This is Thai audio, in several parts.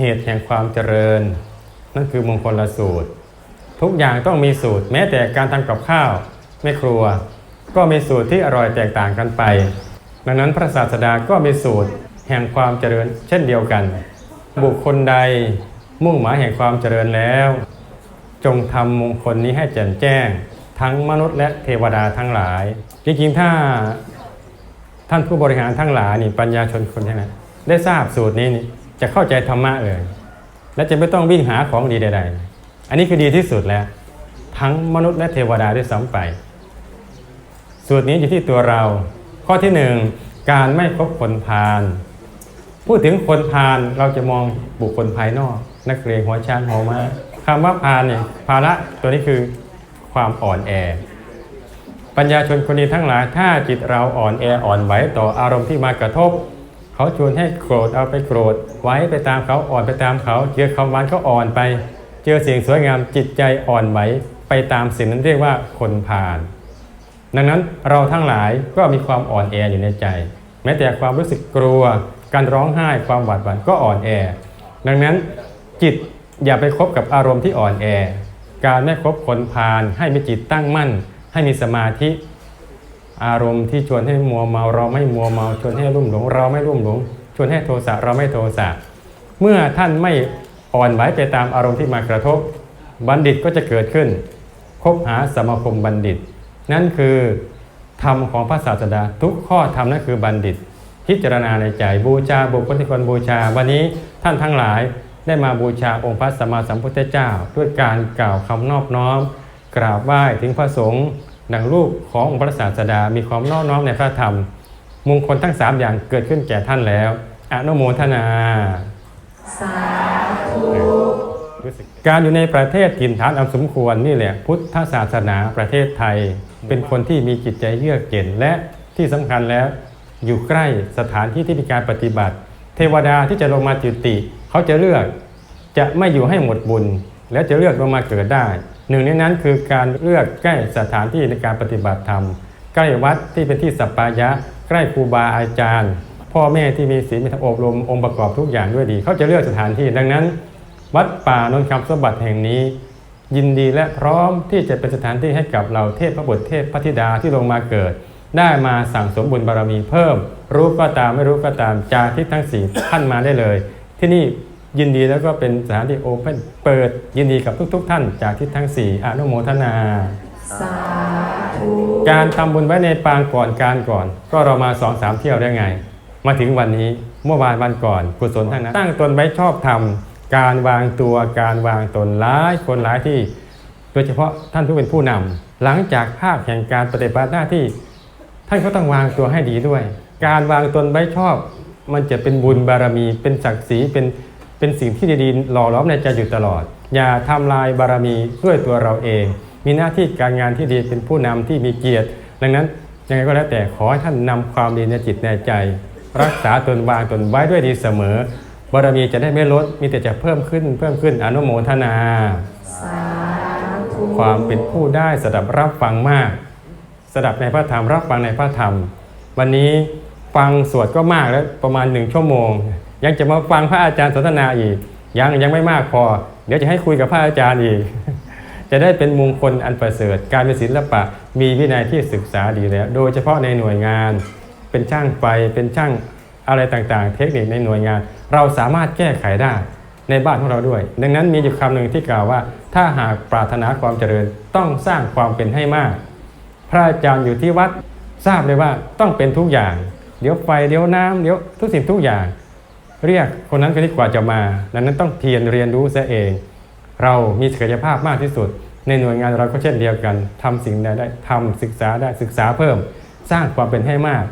เหตุแห่งความเจริญ นั่นคือมงคลละสูตร ทุกอย่างต้องมีสูตร แม้แต่การทำกับข้าวแม่ครัว ก็มีสูตรที่อร่อยแตกต่างกันไป ดังนั้นพระศาสดาก็มีสูตรแห่งความเจริญเช่นเดียวกัน บุคคลใดมุ่งหมายแห่งความเจริญแล้ว จงทำมงคลนี้ให้แจ่มแจ้ง ทั้งมนุษย์และเทวดาทั้งหลายจริงๆถ้าท่านผู้บริหารทั้งหลายนี่ปัญญาชนคนทั้นั้ได้ทราบสูตรนี้นี่ จะเข้าใจธรรมะเลยและจะไม่ต้องวิ่งหาของดีใด ๆ อันนี้คือดีที่สุดแล้ว ทั้งมนุษย์และเทวดาด้วยซ้ำไป สูตรนี้อยู่ที่ตัวเรา ข้อที่หนึ่งการไม่คบคนพาลพูดถึงคนพาลเราจะมองบุคคลภายนอก นักเรียนหัวช้างหัวม้าคำว่าพาลเนี่ยภาระตัวนี้คือความอ่อนแอ ปัญญาชนคนดีทั้งหลายถ้าจิตเราอ่อนแออ่อนไหวต่ออารมณ์ที่มากระทบ เขาชวนให้โกรธเอาไปโกรธ ไว้ไปตามเขาอ่อนไปตามเขาเจอคำหวานก็อ่อนไป เจอเสียงสวยงามจิตใจอ่อนไหวไปตามสิ่งนั้นเรียกว่าคนพาลดังนั้นเราทั้งหลายก็มีความอ่อนแออยู่ในใจ แม้แต่ความรู้สึกกลัว การร้องไห้ความหวาดหวั่นก็อ่อนแอ ดังนั้นจิตอย่าไปคบกับอารมณ์ที่อ่อนแอ การไม่คบคนพาลให้มีจิตตั้งมั่น ให้มีสมาธิ อารมณ์ที่ชวนให้มัวเมาเราไม่มัวเมา ชวนให้รุ่มหลง เราไม่รุ่มหลง ชวนให้โทสะเราไม่โทสะเมื่อท่านไม่อ่อนไหวไปตามอารมณ์ที่มากระทบ บัณฑิตก็จะเกิดขึ้น คบหาสมาคมบัณฑิต นั่นคือธรรมของพระศาสดาทุกข้อธรรมนั่นคือบัณฑิต พิจารณาในใจบูชาบุคคลที่ควรบูชา วันนี้ท่านทั้งหลายได้มาบูชาองค์พระสัมมาสัมพุทธเจ้า ด้วยการกล่าวคำนอบน้อม กราบไหว้ถึงพระสงฆ์ ดังรูปขององค์พระศาสดามีความนอบน้อมในพระธรรม มงคลทั้งสามอย่างเกิดขึ้นแก่ท่านแล้วอนุโมทนาสาธุการอยู่ในประเทศถิ่นฐานอันสมควรนี่แหละพุทธศาสนาประเทศไทย เป็นคนที่มีจิตใจเยือกเย็นและที่สำคัญแล้ว อยู่ใกล้สถานที่ที่มีการปฏิบัติ เทวดาที่จะลงมาจุติ เขาจะเลือกจะไม่อยู่ให้หมดบุญ และจะเลือกลงมาเกิดได้ หนึ่งในนั้นคือการเลือกใกล้สถานที่ในการปฏิบัติธรรม ใกล้วัดที่เป็นที่สัปปายะ ใกล้ครูบาอาจารย์ พ่อแม่ที่มีศีลมีธรรมอบรมองค์ประกอบทุกอย่างด้วยดี เขาจะเลือกสถานที่ดังนั้น วัดป่านนคำสมบัติแห่งนี้ ยินดีและพร้อมที่จะเป็นสถานที่ให้กับเราเทพพระบุตรเทพพระธิดาที่ลงมาเกิด ได้มาสั่งสมบุญบารมีเพิ่ม รู้ก็ตามไม่รู้ก็ตามจาที่ทั้งสี่ท่านมาได้เลย ที่นี่ ยินดีแล้วก็เป็นสถานที่โอเพ่นเปิดยินดีกับทุก ๆ ท่านจากที่ทั้งสี่อนุโมทนา สาธุการทำบุญไว้ในปางก่อนการก่อน ก็เรามาสองสามเที่ยวได้ไง มาถึงวันนี้เมื่อวานวันก่อนกุศลทั้งนั้นตั้งตนไว้ชอบทำการวางตัวการวางตนหลายคนหลายที่ โดยเฉพาะท่านผู้เป็นผู้นำหลังจากภาคแห่งการปฏิบัติหน้าที่ ท่านก็ต้องวางตัวให้ดีด้วย การวางตนไว้ชอบ มันจะเป็นบุญบารมีเป็นศักดิ์ศรีเป็น เป็นสิ่งที่ดีๆหล่อล้อมในใจอยู่ตลอด อย่าทำลายบารมีด้วยตัวเราเอง มีหน้าที่การงานที่ดีเป็นผู้นำที่มีเกียรติ ดังนั้นยังไงก็แล้วแต่ขอให้ท่านนำความดีในจิตในใจ รักษาตนวางตนไว้ด้วยดีเสมอบารมีจะได้ไม่ลดมีแต่จะเพิ่มขึ้นเพิ่มขึ้นอนุโมทนาสาธุความเป็นผู้ได้สดับรับฟังมากสดับในพระธรรมรับฟังในพระธรรม วันนี้ฟังสวดก็มากแล้วประมาณหนึ่งชั่วโมง ยังจะมาฟังพระอาจารย์สนทนาอีก ยังยังไม่มากพอ เดี๋ยวจะให้คุยกับพระอาจารย์อีก จะได้เป็นมงคลอันประเสริฐ การเป็นศิลปะ มีวินัยที่ศึกษาดีแล้ว โดยเฉพาะในหน่วยงาน เป็นช่างไฟเป็นช่างอะไรต่างๆ เทคนิคในหน่วยงาน เราสามารถแก้ไขได้ในบ้านของเราด้วย ดังนั้นมีอยู่คำหนึ่งที่กล่าวว่า ถ้าหากปรารถนาความเจริญต้องสร้างความเป็นให้มาก พระอาจารย์อยู่ที่วัดทราบเลยว่าต้องเป็นทุกอย่าง เดี๋ยวไฟเดี๋ยวน้ำเดี๋ยวทุกสิ่งทุกอย่าง เรียกคนนั้นคนนี้กว่าจะมาดังนั้นต้องเพียรเรียนรู้ซะเอง เรามีศักยภาพมากที่สุด ในหน่วยงานเราก็เช่นเดียวกันทำสิ่งใดได้ทำศึกษาได้ศึกษาเพิ่ม สร้างความเป็นให้มาก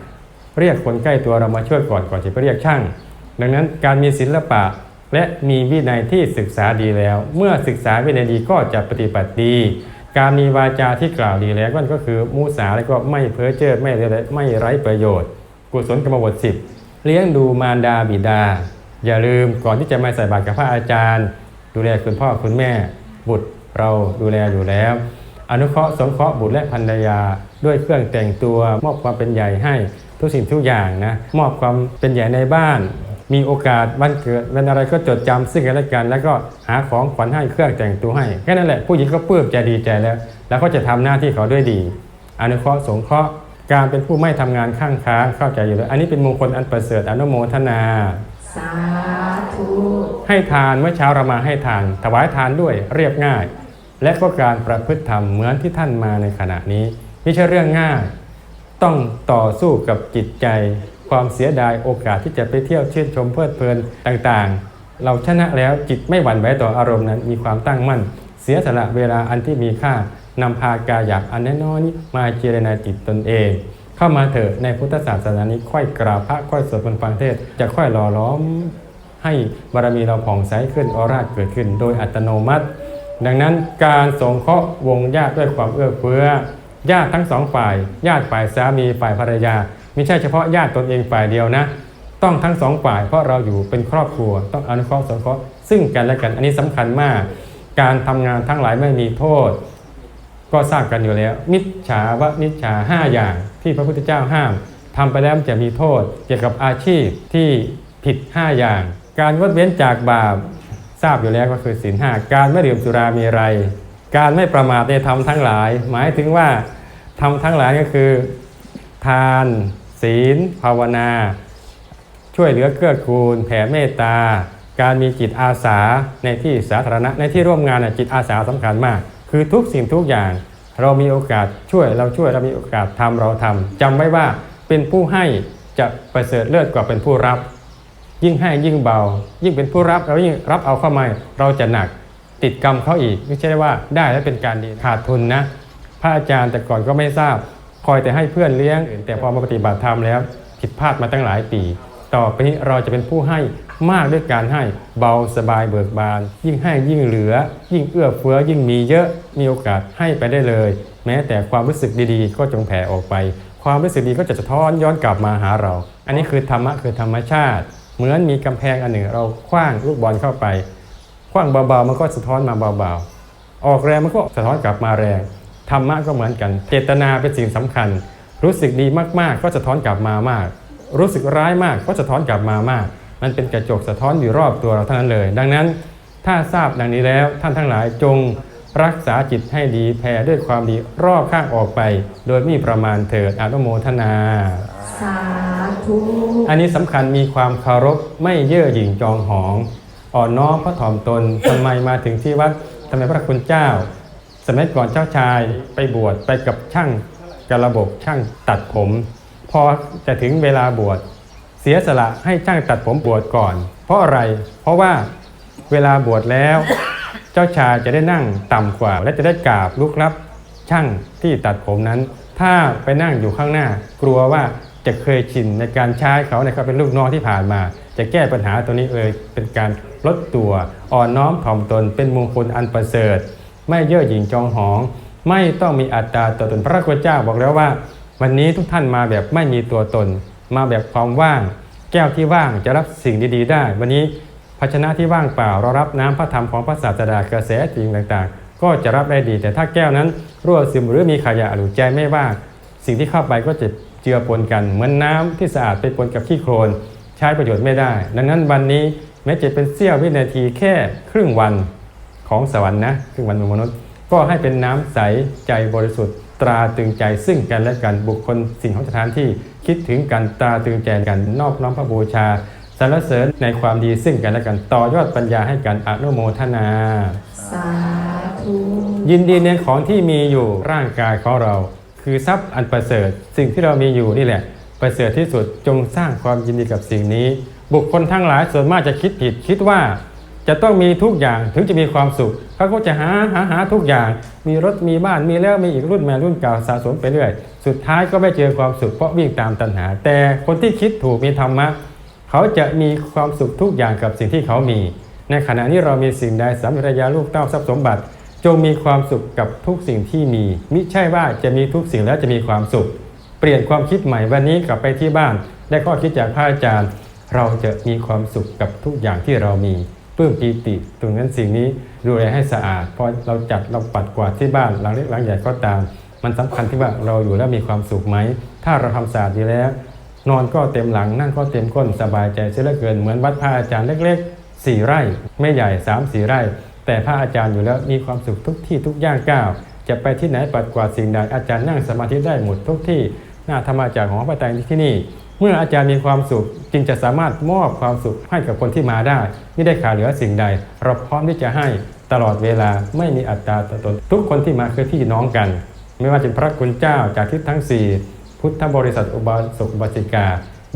เรียกคนใกล้ตัวเรามาช่วยก่อนก่อนจะไปเรียกช่าง ดังนั้นการมีศิลปะและมีวินัยที่ศึกษาดีแล้ว เมื่อศึกษาวินัยดีก็จะปฏิบัติดี การมีวาจาที่กล่าวดีแล้วก็ก็คือมุสาและก็ไม่เพ้อเจ้อไม่อะไรไม่ไร้ประโยชน์ กุศลกรรมบทสิบ เลี้ยงดูมารดาบิดา อย่าลืมก่อนที่จะมาใส่บาตรกับพระอาจารย์ ดูแลคุณพ่อคุณแม่ บุตรเราดูแลอยู่แล้ว อนุเคราะห์สงเคราะห์บุตรและภรรยา ด้วยเครื่องแต่งตัวมอบความเป็นใหญ่ให้ทุกสิ่งทุกอย่างนะมอบความเป็นใหญ่ในบ้าน มีโอกาสวันเกิดวันอะไรก็จดจำซึ่งกันและกัน แล้วก็หาของขวัญให้เครื่องแต่งตัวให้แค่นั้นแหละผู้หญิงก็ปลื้มใจดีใจแล้ว แล้วก็จะทำหน้าที่เขาด้วยดี อนุเคราะห์สงเคราะห์ การเป็นผู้ไม่ทำงานข้างค้างเข้าใจอยู่แล้วอันนี้เป็นมงคลอันประเสริฐอนุโมทนา สาธุให้ทานเมื่อเช้าเรามาให้ทาน ถวายทานด้วยเรียบง่าย และก็การประพฤติธรรมเหมือนที่ท่านมาในขณะนี้ ไม่ใช่เรื่องง่าย ต้องต่อสู้กับจิตใจ ความเสียดายโอกาสที่จะไปเที่ยวชื่นชมเพลิดเพลินต่างๆ เราชนะแล้วจิตไม่หวั่นไหวต่ออารมณ์นั้น มีความตั้งมั่น เสียสละเวลาอันที่มีค่า นำพากายอยากอันน้อยๆนี้มาเจรณาจิตตนเอง เข้ามาเถอะในพุทธศาสนานี้ค่อยกราบพระค่อยสวดมนต์ฟังเทศ จะค่อยหล่อล้อม ให้บารมีเราผ่องใสขึ้นออร่าเกิดขึ้น โดยอัตโนมัติ ดังนั้นการสงเคราะห์วงญาติด้วยความเอื้อเฟื้อญาติทั้งสองฝ่าย ญาติฝ่ายสามีฝ่ายภรรยาไม่ใช่เฉพาะญาติตนเองฝ่ายเดียวนะ ต้องทั้งสองฝ่ายเพราะเราอยู่เป็นครอบครัว ต้องอนุเคราะห์สงเคราะห์ซึ่งกันและกันอันนี้สำคัญมาก การทำงานทั้งหลายไม่มีโทษ ก็ทราบกันอยู่แล้ว มิจฉาวนิจฉาห้าอย่างที่พระพุทธเจ้าห้ามทำไปแล้วจะมีโทษ เกี่ยวกับอาชีพที่ผิด 5 อย่าง การงดเว้นจากบาปทราบอยู่แล้วก็คือศีลห้าการไม่ดื่มสุรามีไร การไม่ประมาทในธรรมทั้งหลาย หมายถึงว่าธรรมทั้งหลายก็คือ ทาน ศีล ภาวนา ช่วยเหลือเกื้อกูล แผ่เมตตา การมีจิตอาสาในที่สาธารณะในที่ร่วมงานจิตอาสาสำคัญมาก คือทุกสิ่งทุกอย่าง เรามีโอกาสช่วยเราช่วยเรามีโอกาสทำเราทำจำไว้ว่าเป็นผู้ให้จะประเสริฐเลิศกว่าเป็นผู้รับ ยิ่งให้ยิ่งเบา ยิ่งเป็นผู้รับเรายิ่งรับเอาเข้ามาเราจะหนักติดกรรมเขาอีก ไม่ใช่ว่าได้แล้วเป็นการดีขาดทุนนะ พระอาจารย์แต่ก่อนก็ไม่ทราบ คอยแต่ให้เพื่อนเลี้ยง แต่พอมาปฏิบัติธรรมแล้ว ผิดพลาดมาตั้งหลายปี ต่อไปนี้เราจะเป็นผู้ให้ มากด้วยการให้เบาสบายเบิกบาน ยิ่งให้ยิ่งเหลือ ยิ่งเอื้อเฟื้อยิ่งมีเยอะมีโอกาสให้ไปได้เลย แม้แต่ความรู้สึกดีๆ ก็จงแผ่ออกไป ความรู้สึกดีก็จะสะท้อนย้อนกลับมาหาเรา อันนี้คือธรรมะคือธรรมชาติ เหมือนมีกำแพงอันหนึ่งเราคว้างลูกบอลเข้าไปคว้างเบาๆมันก็สะท้อนมาเบาๆ ออกแรงมันก็สะท้อนกลับมาแรงธรรมะก็เหมือนกัน เจตนาเป็นสิ่งสำคัญ รู้สึกดีมากๆ ก็สะท้อนกลับมามาก รู้สึกร้ายมากก็สะท้อนกลับมามาก มันเป็นกระจกสะท้อนอยู่รอบตัวเราเท่านั้นเลย ดังนั้นถ้าทราบดังนี้แล้วท่านทั้งหลายจงรักษาจิตให้ดีแผ่ด้วยความดีรอบข้างออกไป โดยไมมีประมาณเถิดอนุโมทนา สาธุอันนี้สำคัญมีความเคารพไม่เย่อหยิ่งจองหอง อ่อนน้อมพระถ่อมตนทำไมมาถึงที่วัดทำไมพระคุณเจ้า สมัยก่อนเจ้าชายไปบวชไปกับช่างกระบบช่างตัดผม พอจะถึงเวลาบวชเสียสละให้ช่างตัดผมบวชก่อน เพราะอะไร เพราะว่าเวลาบวชแล้ว เจ้าชายจะได้นั่งต่ำกว่า และจะได้กราบลุกรับช่างที่ตัดผมนั้น ถ้าไปนั่งอยู่ข้างหน้า กลัวว่าจะเคยชินในการใช้เขานะครับเป็นลูกน้องที่ผ่านมา จะแก้ปัญหาตัวนี้เลยเป็นการลดตัวอ่อนน้อมถ่อมตนเป็นมงคลอันประเสริฐ ไม่เย่อหยิ่งจองหอง ไม่ต้องมีอัตตาตัวตนพระพุทธเจ้าบอกแล้วว่า วันนี้ทุกท่านมาแบบไม่มีตัวตน มาแบบความว่าง แก้วที่ว่างจะรับสิ่งดีๆ ได้ วันนี้ภาชนะที่ว่างเปล่าเรารับน้ำพระธรรมของพระศาสดากระแสจริงต่างๆ ก็จะรับได้ดี แต่ถ้าแก้วนั้นรั่วซึมหรือมีขยะหรือใจไม่ว่างสิ่งที่เข้าไปก็จะเจือปนกัน เหมือนน้ำที่สะอาดไปปนกับขี้โคลนใช้ประโยชน์ไม่ได้ ดังนั้นวันนี้แม้จะเป็นเสี้ยววินาทีแค่ครึ่งวันของสวรรค์นะครึ่งวันของมนุษย์ ก็ให้เป็นน้ำใสใจบริสุทธิ์ ตราตรึงใจซึ่งกันและกันบุคคลสิ่งของสถานที่คิดถึงกันตราตรึงใจกันนอบน้อมพระบูชาสรรเสริญในความดีซึ่งกันและกันต่อยอดปัญญาให้กันอนุโมทนา สาธุยินดีในของที่มีอยู่ร่างกายของเรา คือทรัพย์อันประเสริฐ สิ่งที่เรามีอยู่นี่แหละ ประเสริฐที่สุดจงสร้างความยินดีกับสิ่งนี้ บุคคลทั้งหลายส่วนมากจะคิดผิดคิดว่า จะต้องมีทุกอย่างถึงจะมีความสุขเขาก็จะหาหาหาทุกอย่าง มีรถมีบ้านมีแล้วมีอีกรุ่นแม่รุ่นเก่าสะสมไปเรื่อย สุดท้ายก็ไม่เจอความสุขเพราะวิ่งตามตัณหา แต่คนที่คิดถูกมีธรรมะเขาจะมีความสุขทุกอย่างกับสิ่งที่เขามี ในขณะนี้เรามีสิ่งใดสามีภรรยาลูกเต้าทรัพย์สมบัติ จงมีความสุขกับทุกสิ่งที่มีมิใช่ว่าจะมีทุกสิ่งแล้วจะมีความสุข เปลี่ยนความคิดใหม่วันนี้กลับไปที่บ้าน ได้ข้อคิดจากพระอาจารย์ เราจะมีความสุขกับทุกอย่างที่เรามี ปลื้มปีติ ตรงนั้นสิ่งนี้ดูแลให้สะอาดพอเราจัดเราปัดกวาดที่บ้านหลังเล็กหลังใหญ่ก็ตาม มันสำคัญที่ว่าเราอยู่แล้วมีความสุขไหม ถ้าเราทำสะอาดดีแล้ว นอนก็เต็มหลังนั่งก็เต็มก้นสบายใจเสียเหลือเกินเหมือนวัดพระอาจารย์เล็กๆสี่ไร่ ไม่ใหญ่สามสี่ไร่ แต่พระอาจารย์อยู่แล้วมีความสุขทุกที่ทุกย่างก้าวจะไปที่ไหนปัดกวาดสิ่งใดอาจารย์นั่งสมาธิได้หมดทุกที่หน้าธรรมาจากรของพระไตรที่นี่ เมื่ออาจารย์มีความสุขจึงจะสามารถมอบความสุขให้กับคนที่มาได้ไม่ได้ขาดเหลือสิ่งใด เราพร้อมที่จะให้ตลอดเวลาไม่มีอัตราตัวตน ทุกคนที่มาคือพี่น้องกัน ไม่ว่าจะเป็นพระคุณเจ้าจากทิศทั้ง 4 พุทธบริษัทอุบาสกอุบาสิกา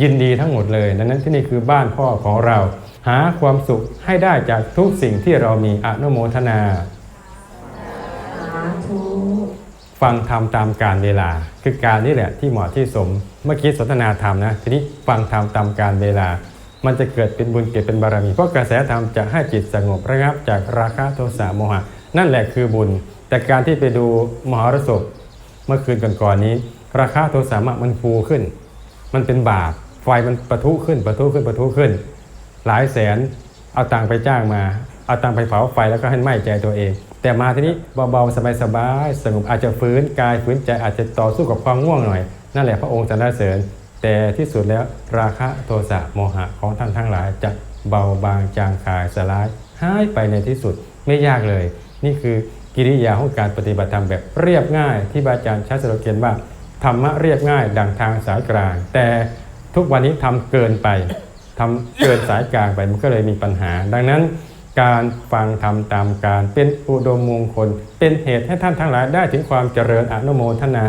ยินดีทั้งหมดเลย ดังนั้นที่นี่คือบ้านพ่อของเรา หาความสุขให้ได้จากทุกสิ่งที่เรามีอนุโมทนาสาธุ ฟังธรรมตามการเวลา คือการนี่แหละที่เหมาะที่สมเมื่อกี้สนทนาธรรมนะทีนี้ฟังธรรมตามการเวลา มันจะเกิดเป็นบุญเกิดเป็นบารมีเพราะกระแสธรรมจะให้จิตสงบระงับจากราคะโทสะโมหะ นั่นแหละคือบุญ แต่การที่ไปดูมหรสพเมื่อคืนก่อนๆนี้ ราคะโทสะมันฟูขึ้น มันเป็นบาปไฟมันประทุขึ้นประทุขึ้นประทุขึ้น หลายแสนเอาตังไปจ้างมา เอาตังไปเผาไฟแล้วก็ให้ไหม้ใจตัวเอง แต่มาทีนี้เบาๆสบายๆสงบอาจจะฟื้นกายฟื้นใจอาจจะต่อสู้กับความง่วงหน่อย นั่นแหละพระองค์สรรเสริญ แต่ที่สุดแล้วราคะโทสะโมหะของท่านทั้งหลายจะเบาบางจางคายสลายหายไปในที่สุดไม่ยากเลย นี่คือกิริยาของการปฏิบัติธรรมแบบเรียบง่ายที่บาอาจารย์ชัชโลเกียนว่าธรรมะเรียบง่ายดังทางสายกลาง แต่ทุกวันนี้ทำเกินไปทำเกินสายกลางไปมันก็เลยมีปัญหา ดังนั้น การฟังทำตามการ เป็นอุดมมงคล เป็นเหตุให้ท่านทั้งหลายได้ถึงความเจริญอนุโมทนา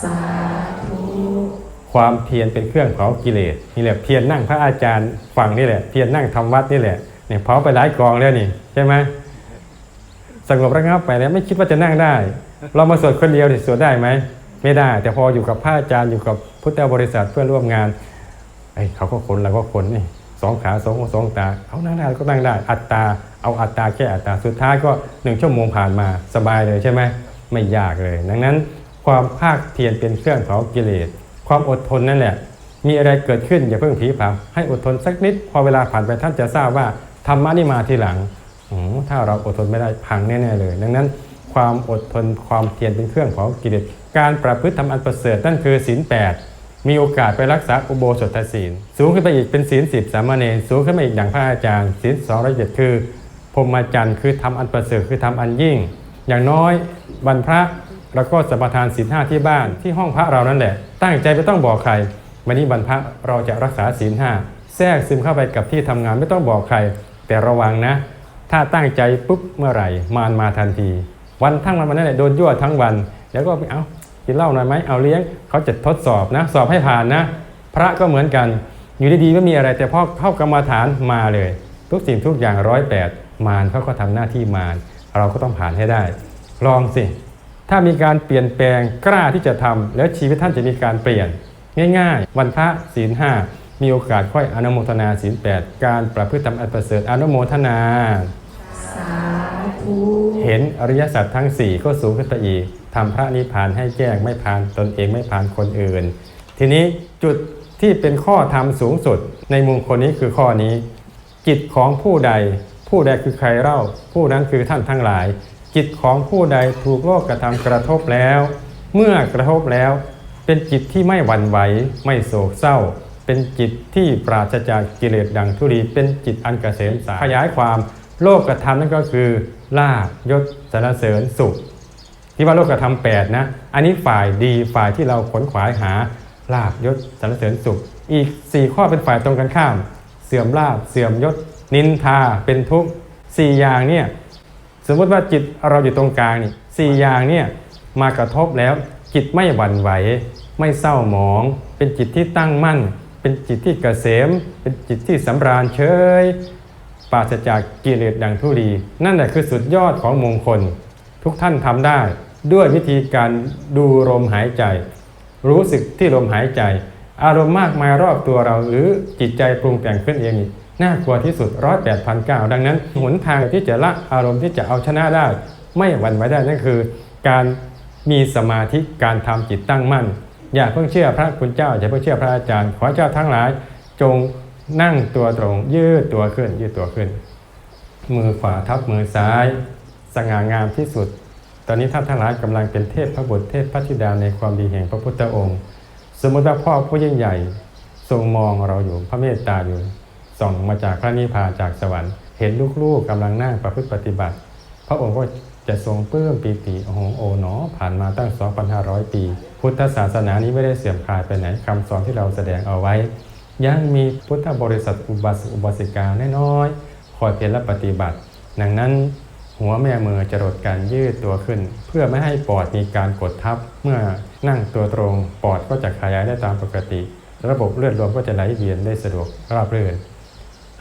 สาธุความเพียรเป็นเครื่องเผากิเลสนี่แหละเพียรนั่งพระอาจารย์ฟังนี่แหละเพียรนั่งทำวัดนี่แหละเนี่ยเผาไปหลายกองแล้วนี่ใช่ไหมสงบระงับไปแล้วไม่คิดว่าจะนั่งได้ เรามาสวดคนเดียวดิสวดได้ไหมไม่ได้ แต่พออยู่กับพระอาจารย์อยู่กับพุทธบริษัทเพื่อนร่วมงานไอ้เขาก็คนเราก็คนนี่ สองขาสองหูสองตาเขานั่งได้ก็นั่งได้ อัตตา เอาอัตตาแค่อัตตา สุดท้ายก็หนึ่งชั่วโมงผ่านมาสบายเลยใช่ไหมไม่ยากเลย ดังนั้น ความภาคเพียรเป็นเครื่องเผากิเลส ความอดทนนั่นแหละ มีอะไรเกิดขึ้นอย่าเพิ่งผีผามให้อดทนสักนิด พอเวลาผ่านไปท่านจะทราบว่าธรรมะนี่มาทีหลังอมถ้าเราอดทนไม่ได้พังแน่ๆเลย ดังนั้น ความอดทนความเพียรเป็นเครื่องเผากิเลส การประพฤติทำอันประเสริฐนั่นคือศีลแปด มีโอกาสไปรักษาอุโบสถศีล สูงขึ้นไปอีกเป็นศีลสิบสามเณรสูงขึ้นไปอีกอย่างพระอาจารย์ศีลสองร้อยเจ็ดคือพรหมจรรย์คือทำอันประเสริฐคือทำอันยิ่ง อย่างน้อยวันพระแล้วก็สัมทานศีลห้าที่บ้านที่ห้องพระเรานั่นแหละ ตั้งใจไม่ต้องบอกใคร วันนี้วันพระเราจะรักษาศีลห้าแทรกซึมเข้าไปกับที่ทำงานไม่ต้องบอกใคร แต่ระวังนะ ถ้าตั้งใจปุ๊บเมื่อไหร่มารมาทันที วันทั้งวันวันนั้นแหละโดนยั่วทั้งวัน แล้วก็เอา กินเหล้าหน่อยไหมเอาเลี้ยงเขาจะทดสอบนะสอบให้ผ่านนะ พระก็เหมือนกัน อยู่ดีๆไม่มีอะไรแต่พอเข้ากรรมาฐานมาเลย ทุกสิ่งทุกอย่างร้อยแปดมารเขาก็ทำหน้าที่มารเราก็ต้องผ่านให้ได้ ลองสิ ถ้ามีการเปลี่ยนแปลงกล้าที่จะทำแล้วชีวิตท่านจะมีการเปลี่ยน ง่าย ๆ วันพระศีลห้ามีโอกาสค่อยอนุโมทนาศีลแปดการประพฤติธรรมอันประเสริฐอนุโมทนาสาธุเห็นอริยสัจทั้ง 4 ก็สูงขึ้นไปอีก ทำพระนิพพานให้แจ้งไม่ผ่านตนเองไม่ผ่านคนอื่น ทีนี้จุดที่เป็นข้อธรรมสูงสุด ในมุมคนนี้คือข้อนี้ จิตของผู้ใด ผู้ใดคือใครเล่า ผู้นั้นคือท่านทั้งหลาย จิตของผู้ใดถูกโลกกระทำกระทบแล้ว เมื่อกระทบแล้ว เป็นจิตที่ไม่หวั่นไหวไม่โศกเศร้า เป็นจิตที่ปราศจากกิเลสดังทุรีเป็นจิตอันเกษมสาขยายความโลกกระทำนั่นก็คือลาบยศสรรเสริญสุข ที่ว่าโลกธรรมแปดนะ อันนี้ฝ่ายดีฝ่ายที่เราขนขวายหาลาบยศสรรเสริญสุข อีก 4 ข้อเป็นฝ่ายตรงกันข้าม เสื่อมลาบเสื่อมยศ นินทาเป็นทุกข์สี่อย่างเนี่ยสมมติว่าจิตเราอยู่ตรงกลางนี่สี่อย่างเนี่ยมากระทบแล้วจิตไม่หวั่นไหว ไม่เศร้าหมอง เป็นจิตที่ตั้งมั่น เป็นจิตที่เกษม เป็นจิตที่สำราญเฉยปราศจากกิเลสดังทุรีนั่นแหละคือสุดยอดของมงคล ทุกท่านทำได้ ด้วยวิธีการดูลมหายใจ รู้สึกที่ลมหายใจ อารมณ์มากมายรอบตัวเรา หรือจิตใจปรุงแต่งขึ้นเองน่ากลัวที่สุดร้อยแปดพันเก้าดังนั้นหนทางที่จะละอารมณ์ที่จะเอาชนะได้ ไม่หวั่นไหวได้นั่นคือ การมีสมาธิการทำจิตตั้งมั่น อย่าเพิ่งเชื่อพระคุณเจ้าอย่าเพิ่งเชื่อพระอาจารย์ ขอเจ้าทั้งหลาย จงนั่งตัวตรงยืดตัวขึ้นยืดตัวขึ้น มือขวาทับมือซ้าย สง่างามที่สุด ตอนนี้ท่านทั้งหลายกำลังเป็นเทพพระบุตรเทพพระธิดาในความดีแห่งพระพุทธองค์ สมมติว่าพ่อผู้ยิ่งใหญ่ทรงมองเราอยู่พระเมตตาอยู่ส่องมาจากพระนิพพานจากสวรรค์เห็นลูกๆกำลังนั่งประพฤติปฏิบัติ พระองค์ก็จะทรงปลื้มปีติโอ้โหโอหนอผ่านมาตั้ง 2,500 ปี พุทธศาสนานี้ไม่ได้เสื่อมคลายไปไหนคำสอนที่เราแสดงเอาไว้ ยังมีพุทธบริษัทอุบาสกอุบาสิกาน้อยๆคอยเพียรและปฏิบัติ ดังนั้น หัวแม่มือจะรดการยืดตัวขึ้น เพื่อไม่ให้ปอดมีการกดทับ เมื่อนั่งตัวตรง ปอดก็จะขยายได้ตามปกติ ระบบเลือดลมก็จะไหลเวียนได้สะดวกราบรื่น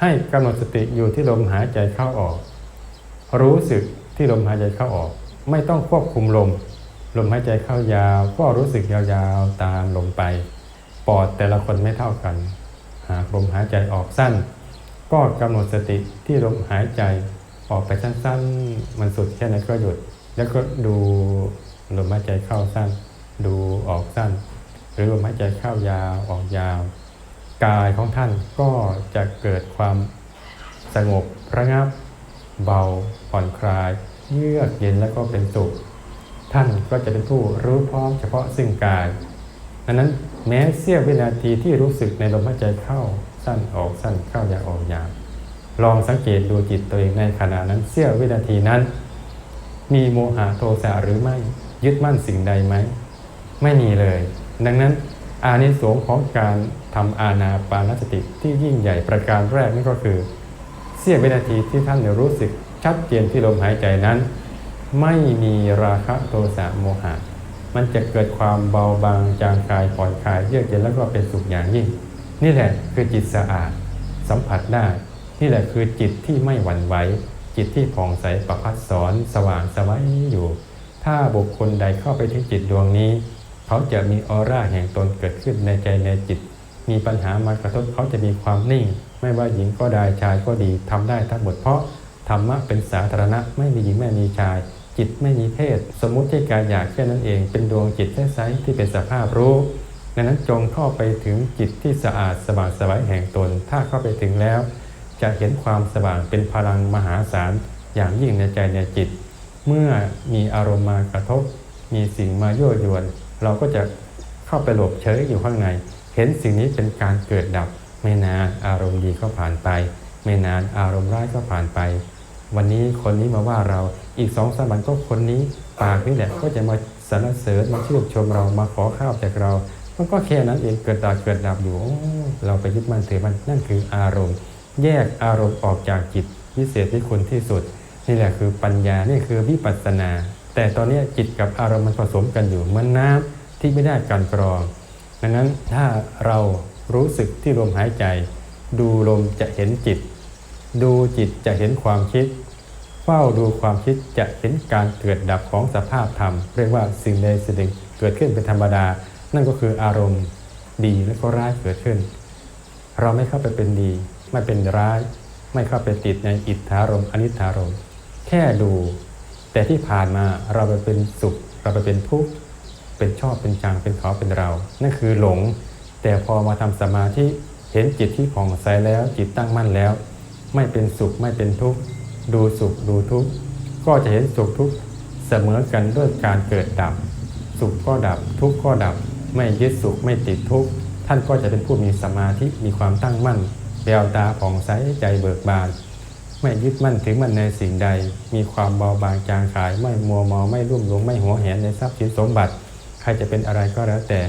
ให้กำหนดสติอยู่ที่ลมหายใจเข้าออก รู้สึกที่ลมหายใจเข้าออก ไม่ต้องควบคุมลม ลมหายใจเข้ายาว ก็รู้สึกยาวๆตามลมไป ปอดแต่ละคนไม่เท่ากัน หากลมหายใจออกสั้น ก็กำหนดสติที่ลมหายใจ ออกไปสั้นๆ มันสุดแค่ไหนก็หยุด แล้วก็ดูลมหายใจเข้าสั้น ดูออกสั้น หรือลมหายใจเข้ายาวออกยาว กายของท่านก็จะเกิดความสงบระงับ เบาผ่อนคลาย เยือกเย็นแล้วก็เป็นสุขท่านก็จะเป็นผู้รู้พร้อมเฉพาะซึ่งกายดังนั้นแม้เสี้ยววินาทีที่รู้สึกในลมหายใจเข้าสั้นออกสั้นเข้ายาวออกยาว ลองสังเกตดูจิตตัวเองในขณะนั้นเสี้ยววินาทีนั้น มีโมหะโทสะหรือไม่ยึดมั่นสิ่งใดไหม ไม่มีเลย ดังนั้นอานิสงส์ของการทำอาณาปานสติที่ยิ่งใหญ่ประการแรกนั่นก็คือ เสี้ยววินาทีที่ท่านรู้สึกชัดเจนที่ลมหายใจนั้น ไม่มีราคะโทสะโมหะ มันจะเกิดความเบาบางจางคลายผ่อนคลายเยือกเย็นแล้วก็เป็นสุขอย่างยิ่ง นี่แหละคือจิตสะอาดสัมผัสได้ นี่แหละคือจิตที่ไม่หวั่นไหวจิตที่ผ่องใสประพัดสอนสว่างสวัยอยู่ ถ้าบุคคลใดเข้าไปที่จิตดวงนี้ เขาจะมีออร่าแห่งตนเกิดขึ้นในใจในจิต มีปัญหามากระทบเขาจะมีความนิ่ง ไม่ว่าหญิงก็ได้ชายก็ดีทำได้ทั้งหมดเพราะธรรมะเป็นสาธารณะไม่มีหญิงไม่มีชาย จิตไม่มีเพศ สมมุติที่การอยากแค่นั้นเอง เป็นดวงจิตใสๆที่เป็นสภาพรู้ดังนั้นจงเข้าไปถึงจิตที่สะอาดสว่างสวัยแห่งตน ถ้าเข้าไปถึงแล้ว จะเห็นความสว่างเป็นพลังมหาศาลอย่างยิ่งในใจในจิต เมื่อมีอารมณ์มากระทบ มีสิ่งมายั่วยวน เราก็จะเข้าไปหลบเฉยอยู่ข้างใน เห็นสิ่งนี้เป็นการเกิดดับ ไม่นานอารมณ์ดีก็ผ่านไป ไม่นานอารมณ์ร้ายก็ผ่านไป วันนี้คนนี้มาว่าเราอีกสองสามวันก็คนนี้ปากนี่แหละก็จะมาสรรเสริญมาชื่นชมเรามาขอข้าวจากเรามันก็แค่นั้นเองเกิดดับเกิดดับอยู่เราไปยึดมั่นถือมันนั่นคืออารมณ์ แยกอารมณ์ออกจากจิตวิเศษที่คุณที่สุด นี่แหละคือปัญญานี่คือวิปัสสนา แต่ตอนนี้จิตกับอารมณ์มันผสมกันอยู่เหมือนน้ำที่ไม่ได้การกรอง ดังนั้นถ้าเรารู้สึกที่ลมหายใจ ดูลมจะเห็นจิต ดูจิตจะเห็นความคิด เฝ้าดูความคิดจะเห็นการเกิดดับของสภาพธรรม เรียกว่าสิ่งใดสิ่งหนึ่งเกิดขึ้นเป็นธรรมดา นั่นก็คืออารมณ์ดีและก็ร้ายเกิดขึ้น เราไม่เข้าไปเป็นดี ไม่เป็นร้าย ไม่เข้าไปติดในอิทธารมณ์อนิธารมณ์แค่ดู แต่ที่ผ่านมาเราไปเป็นสุข เราไปเป็นทุกข์เป็นชอบเป็นชังเป็นเขาเป็นเรา นั่นคือหลง แต่พอมาทำสมาธิเห็นจิตที่ผ่องใสแล้วจิตตั้งมั่นแล้ว ไม่เป็นสุขไม่เป็นทุกข์ดูสุขดูทุกข์ก็จะเห็นสุขทุกข์เสมอกันด้วยการเกิดดับ สุขก็ดับทุกข์ก็ดับ ไม่ยึดสุขไม่ติดทุกข์ท่านก็จะเป็นผู้มีสมาธิมีความตั้งมั่น ววตาผ่องใสใจเบิกบาน ไม่ยึดมั่นถือมั่นในสิ่งใด มีความเบาบางจางขาย ไม่มัวเมาไม่รุ่มหลงไม่หัวแหนในทรัพย์สินสมบัติ ใครจะเป็นอะไรก็แล้วแต่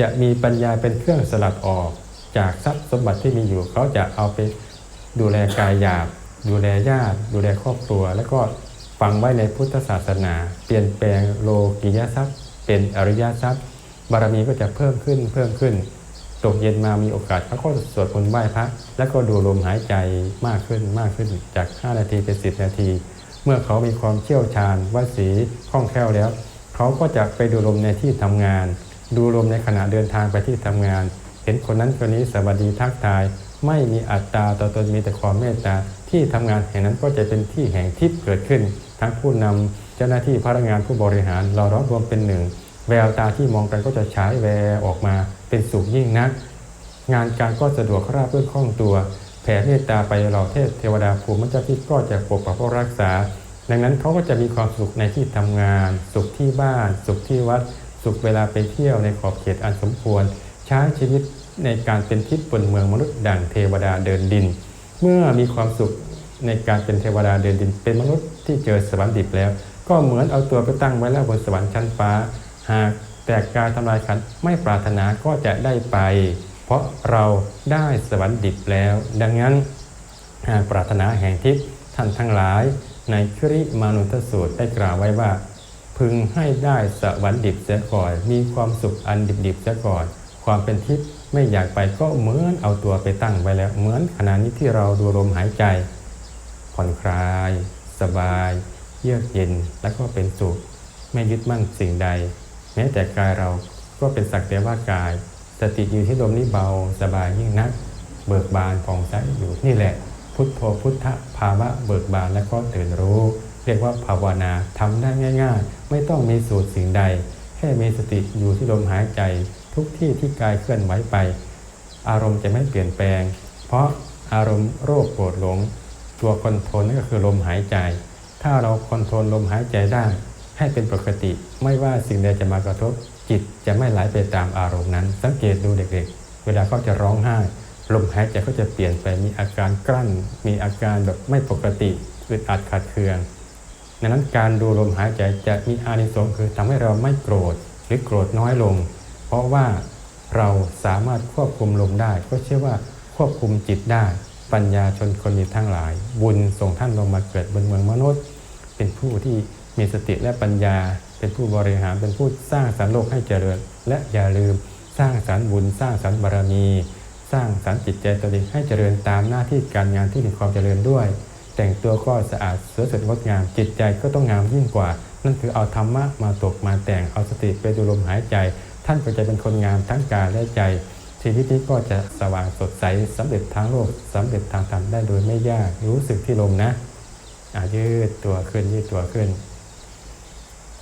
จะมีปัญญาเป็นเครื่องสลัดออก จากทรัพย์สมบัติที่มีอยู่เขาจะเอาไปดูแลกายหยาบ ดูแลญาติ ดูแลครอบครัว แล้วก็ฝังไว้ในพุทธศาสนา เปลี่ยนแปลงโลกิยทรัพย์ เป็นอริยทรัพย์ บารมีก็จะเพิ่มขึ้นเพิ่มขึ้น ตกเย็นมามีโอกาสเขาก็สวดมนต์ไหว้พระแล้วก็ดูลมหายใจมากขึ้นมากขึ้นจาก 5 นาทีเป็น 10 นาที เมื่อเขามีความเชี่ยวชาญว่าสีคล่องแคล่วแล้ว เขาก็จะไปดูลมในที่ทำงาน ดูลมในขณะเดินทางไปที่ทำงาน เห็นคนนั้นคนนี้สวัสดีทักทาย ไม่มีอัตตาต่อตนมีแต่ความเมตตาที่ทำงานแห่งนั้นก็จะเป็นที่แห่งทิพย์เกิดขึ้น ทั้งผู้นำเจ้าหน้าที่พนักงานผู้บริหารเราร้อมรวมเป็นหนึ่งแววตาที่มองกันก็จะฉายแววออกมา เป็นสุขยิ่งนัก งานการก็สะดวกราบรื่นคล่องตัว แผ่เมตตาไปเหล่าเทพเทวดาภูมิเจ้าที่ก็จะปกปักรักษา ดังนั้นเขาก็จะมีความสุขในที่ทำงาน สุขที่บ้าน สุขที่วัด สุขเวลาไปเที่ยวในขอบเขตอันสมควร ใช้ชีวิตในการเป็นทิพย์บนเมืองมนุษย์ดั่งเทวดาเดินดิน เมื่อมีความสุขในการเป็นเทวดาเดินดิน เป็นมนุษย์ที่เจอสวรรค์ดิบแล้ว ก็เหมือนเอาตัวไปตั้งไว้แล้วบนสวรรค์ชั้นฟ้า หาก แต่การทำลายขันไม่ปรารถนาก็จะได้ไป เพราะเราได้สวรรค์ดิบแล้ว ดังนั้นหากปรารถนาแห่งทิพย์ท่านทั้งหลาย ในคริมานุทสูตรได้กล่าวไว้ว่า พึงให้ได้สวรรค์ดิบเสียก่อนมีความสุขอันดิบๆเสียก่อน ความเป็นทิพย์ไม่อยากไปก็เหมือนเอาตัวไปตั้งไว้แล้วเหมือนขณะนี้ที่เราดูลมหายใจ ผ่อนคลาย สบาย เยือกเย็นและก็เป็นสุขไม่ยึดมั่นสิ่งใด ม้แต่กายเราก็เป็นสักแต่ว่ากาย สติอยู่ที่ลมนี้เบาสบายยิ่งนัก เบิกบานผ่องใสอยู่นี่แหละ พุทโธพุทธภาวะเบิกบานและก็ตื่นรู้ เรียกว่าภาวนาทำได้ง่าย ๆ ไม่ต้องมีสูตรสิ่งใด แค่มีสติอยู่ที่ลมหายใจ ทุกที่ที่กายเคลื่อนไหวไป อารมณ์จะไม่เปลี่ยนแปลง เพราะอารมณ์โรคโกรธหลง ตัวคอนโทรลนั่นก็คือลมหายใจ ถ้าเราคอนโทรลลมหายใจได้ ให้เป็นปกติ ไม่ว่าสิ่งใดจะมากระทบ จิตจะไม่ไหลไปตามอารมณ์นั้น สังเกตดูเด็กๆ เวลาเขาจะร้องไห้ลมหายใจเขาจะเปลี่ยนไปมีอาการกลั้น มีอาการแบบไม่ปกติอึดอัดขัดเคืองดังนั้นการดูลมหายใจจะมีอานิสงส์คือทำให้เราไม่โกรธหรือโกรธน้อยลง เพราะว่าเราสามารถควบคุมลมได้ ก็เชื่อว่าควบคุมจิตได้ ปัญญาชนคนมีทั้งหลาย บุญส่งท่านลงมาเกิดบนเมืองมนุษย์ เป็นผู้ที่ มีสติและปัญญา เป็นผู้บริหารเป็นผู้สร้างสรรค์โลกให้เจริญ และอย่าลืมสร้างสรรค์บุญสร้างสรรค์บารมี สร้างสรรค์จิตใจตัวเองให้เจริญตามหน้าที่การงานที่มีความเจริญด้วย แต่งตัวก็สะอาดสวยสดงดงามจิตใจก็ต้องงามยิ่งกว่า นั่นคือเอาธรรมะมาตกมาแต่งเอาสติไปดูลมหายใจ ท่านก็จะเป็นคนงามทั้งกายและใจชีวิตนี้ก็จะสว่างสดใสสำเร็จทางโลกสำเร็จทางธรรมได้โดยไม่ยากรู้สึกที่ลมนะอะยืดตัวขึ้นยืดตัวขึ้น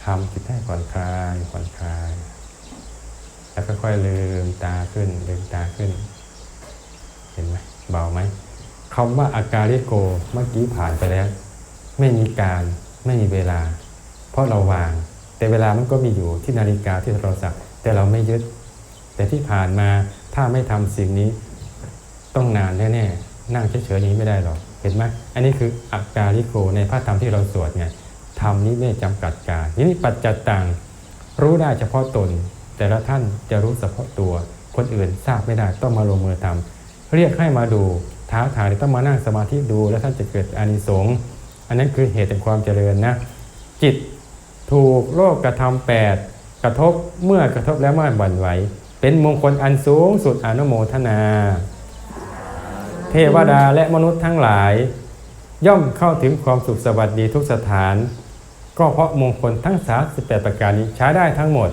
ทำจิตให้ผ่อนคลายผ่อนคลาย แล้วค่อยๆลืมตาขึ้นลืมตาขึ้น เห็นไหมเบาไหมคำว่าอาการิโกเมื่อกี้ผ่านไปแล้ว ไม่มีการไม่มีเวลา เพราะเราวาง แต่เวลามันก็มีอยู่ที่นาฬิกาที่โทรศัพท์ แต่เราไม่ยึด แต่ที่ผ่านมาถ้าไม่ทำสิ่งนี้ ต้องนานแน่ๆนั่งเฉยๆอย่างนี้ไม่ได้หรอกเห็นไหมอันนี้คืออาการิโกในพระธรรมที่เราสวดไง ธรรมนี้ไม่จำกัดการทีนี้ปัจจัตตังรู้ได้เฉพาะตน แต่ละท่านจะรู้เฉพาะตัว คนอื่นทราบไม่ได้ต้องมาลงมือทำเรียกให้มาดูท้าทายต้องมานั่งสมาธิดู แล้วท่านจะเกิดอานิสงส์อันนั้นคือเหตุแห่งความเจริญนะ จิตถูกโลกกระทำแปดกระทบเมื่อกระทบแล้วไม่บั่นไหว เป็นมงคลอันสูงสุดอนุโมทนา เทวดาและมนุษย์ทั้งหลาย ย่อมเข้าถึงความสุขสวัสดีทุกสถาน ก็เพราะมงคลทั้ง 38 ประการนี้ใช้ได้ทั้งหมด